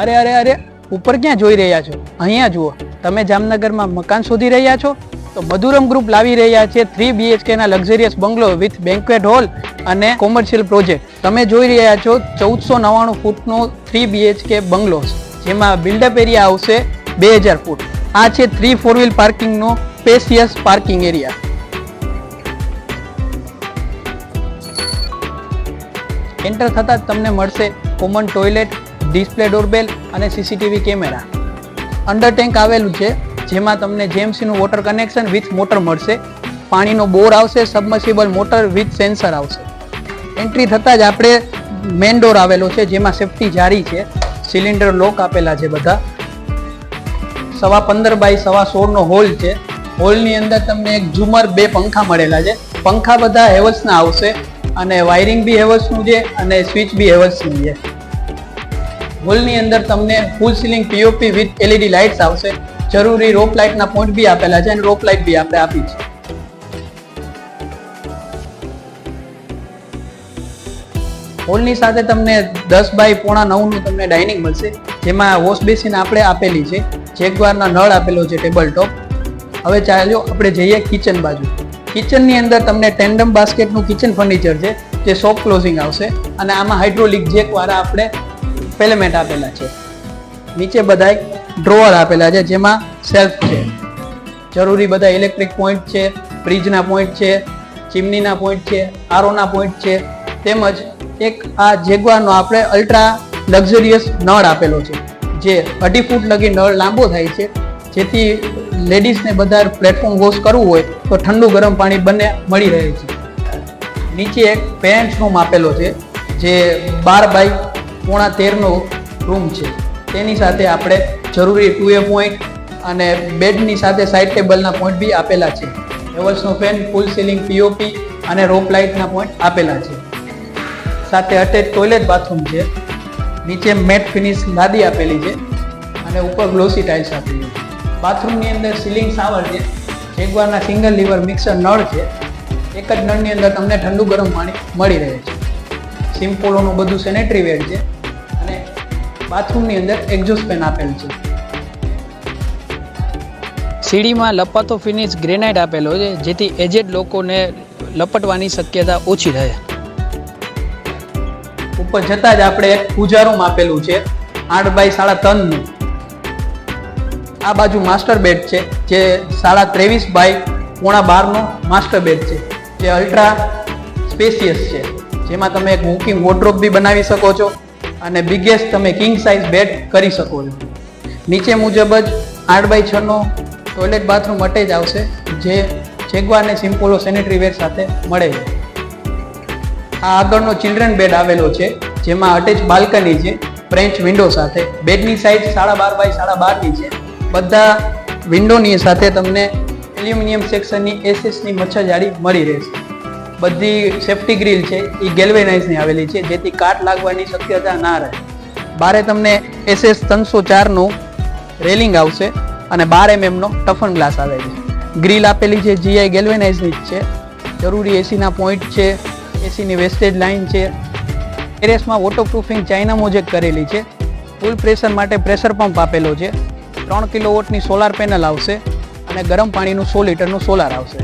અરે અરે અરે, ઉપર ક્યાં જોઈ રહ્યા છો? અહીંયા જુઓ. તમે જામનગરમાં મકાન શોધી રહ્યા છો? તો મધુરમ ગ્રુપ લાવી રહ્યા છે થ્રી બીએચકે ના luxurious bungalow with banquet hall અને કોમર્શિયલ પ્રોજેક્ટ તમે જોઈ રહ્યા છો ચૌદસો નવ્વાણું ફૂટનો થ્રી બીએચકે બંગલો જેમાં બિલ્ડઅપ એરિયા આવશે બે હજાર ફૂટ. આ છે થ્રી ફોર વ્હીલ પાર્કિંગનો સ્પેસિયસ પાર્કિંગ એરિયા એન્ટર થતાં જ તમને મળશે કોમન ટોયલેટ ડિસ્પ્લે ડોરબેલ અને સીસીટીવી કેમેરા. અંડર ટેન્ક આવેલું છે, જેમાં તમને જેએમસીનું વોટર કનેક્શન વિથ મોટર મળશે. પાણીનો બોર આવશે સબમર્સિબલ મોટર વિથ સેન્સર આવશે. એન્ટ્રી થતાં જ આપણે મેન ડોર આવેલો છે, જેમાં સેફટી જારી છે. સિલિન્ડર લોક આપેલા છે બધા. સવા પંદર બાય સવા સોળનો હોલ છે. હોલની અંદર તમને એક ઝુમર બે પંખા મળેલા છે. પંખા બધા હેવલ્સના આવશે અને વાયરિંગ બી હેવલ્સનું છે અને સ્વિચ બી હેવલ્સનું છે. હોલની અંદર તમને full ceiling POP with LED lights આવશે. જરૂરી રોપ લાઇટના પોઈન્ટ બી આપેલા છે અને રોપ લાઇટ બી આપણે આપી છે. હોલની સાથે તમને દસ બાય પોણા નવનું તમને ડાઇનિંગ મળશે, જેમાં વોશ બેસિન આપણે આપેલી છે. જેગવારના નળ આપેલો છે ટેબલ ટોપ હવે ચાલ્યો, આપણે જઈએ કિચન બાજુ. કિચનની અંદર તમને ટેન્ડમ બાસ્કેટનું કિચન ફર્નિચર છે, જે સોફ્ટ ક્લોઝિંગ આવશે. અને આમાં હાઇડ્રોલિક જેક વાળા આપણે પેલેમેન્ટ આપેલા છે. નીચે બધાય ડ્રોઅર આપેલા છે, જેમાં સેલ્ફ છે. જરૂરી બધા ઇલેક્ટ્રિક પોઈન્ટ છે ફ્રીજના પોઈન્ટ છે ચીમનીના પોઈન્ટ છે આરોના પોઈન્ટ છે. તેમજ એક આ જેગવારનો આપણે અલ્ટ્રા લક્ઝરિયસ નળ આપેલો છે, જે અઢી ફૂટ લગી નળ લાંબો થાય છે. જેથી લેડીઝને બધા પ્લેટફોર્મ વોશ કરવું હોય, તો ઠંડુ ગરમ પાણી બંને મળી રહે છે. નીચે એક પેરેન્ટ્સ રૂમ આપેલો છે, જે બાર બાય પોણા તેરનો રૂમ છે. તેની સાથે આપણે જરૂરી ટુ એ પોઈન્ટ અને બેડની સાથે સાઇડ ટેબલના પોઈન્ટ બી આપેલા છે. હેવલ્સનો ફેન ફૂલ સીલિંગ પીઓપી અને રોપ લાઇટના પોઈન્ટ આપેલા છે. સાથે અટેચ ટોયલેટ બાથરૂમ છે. નીચે મેટ ફિનિશ લાદી આપેલી છે અને ઉપર ગ્લોસી ટાઇલ્સ આપેલી છે. બાથરૂમની અંદર સીલિંગ સાવર છે. જેગવારના સિંગલ લીવર મિક્સર નળ છે. એક જ નળની અંદર તમને ઠંડુ ગરમ પાણી મળી રહે છે. સિમ્પોલોનું બધું સેનેટરી વેર છે. બાથરૂમની અંદર એક્ઝોસ્ટ ફેન આપેલ છે. સીડીમાં લપાતો ફિનિશ ગ્રેનાઇટ આપેલો છે જેથી એજેડ લોકોને લપટવાની શક્યતા ઓછી રહે. ઉપર જતાં જ આપણે એક પૂજારૂમ આપેલું છે આઠ બાય સાડા ત્રણનું. આ બાજુ માસ્ટર બેડ છે જે સાડા ત્રેવીસ બાય પોણા બારનો માસ્ટર બેડ છે જે અલ્ટ્રા સ્પેસિયસ છે. જેમાં તમે એક વોકિંગ વોર્ડરોબ બી બનાવી શકો છો. અને બિગેસ્ટ તમે કિંગ સાઇઝ બેડ કરી શકો છો. નીચે મુજબ જ આઠ બાય છનો ટોયલેટ બાથરૂમ અટેચ આવશે, જે જેગવા અને સિમ્પોલો સેનેટરી વેર સાથે મળે છે. આ આગળનો ચિલ્ડ્રન બેડ આવેલો છે, જેમાં અટેચ બાલ્કની છે ફ્રેન્ચ વિન્ડો સાથે. બેડની સાઇઝ સાડા બાર બાય સાડા બારની છે. બધા વિન્ડોની સાથે તમને એલ્યુમિનિયમ સેક્શનની એસએસની મચ્છરજાળી મળી રહેશે. બધી સેફ્ટી ગ્રીલ છે એ ગેલ્વેનાઇઝની આવેલી છે, જેથી કાટ લાગવાની શક્યતા ના રહે. બારે તમને એસએસ ત્રણસો ચારનું રેલિંગ આવશે અને બાર એમએમનો ટફન ગ્લાસ આવે છે. ગ્રીલ આપેલી છે જીઆઈ ગેલ્વેનાઇઝની જ છે. જરૂરી એસીના પોઈન્ટ છે એસીની વેસ્ટેજ લાઇન છે. ટેરેસમાં વોટરપ્રૂફિંગ ચાઇના મોજેક કરેલી છે. ફૂલ પ્રેશર માટે પ્રેશર પંપ આપેલો છે. ત્રણ કિલો વોટની સોલાર પેનલ આવશે અને ગરમ પાણીનું સો લીટરનું સોલાર આવશે.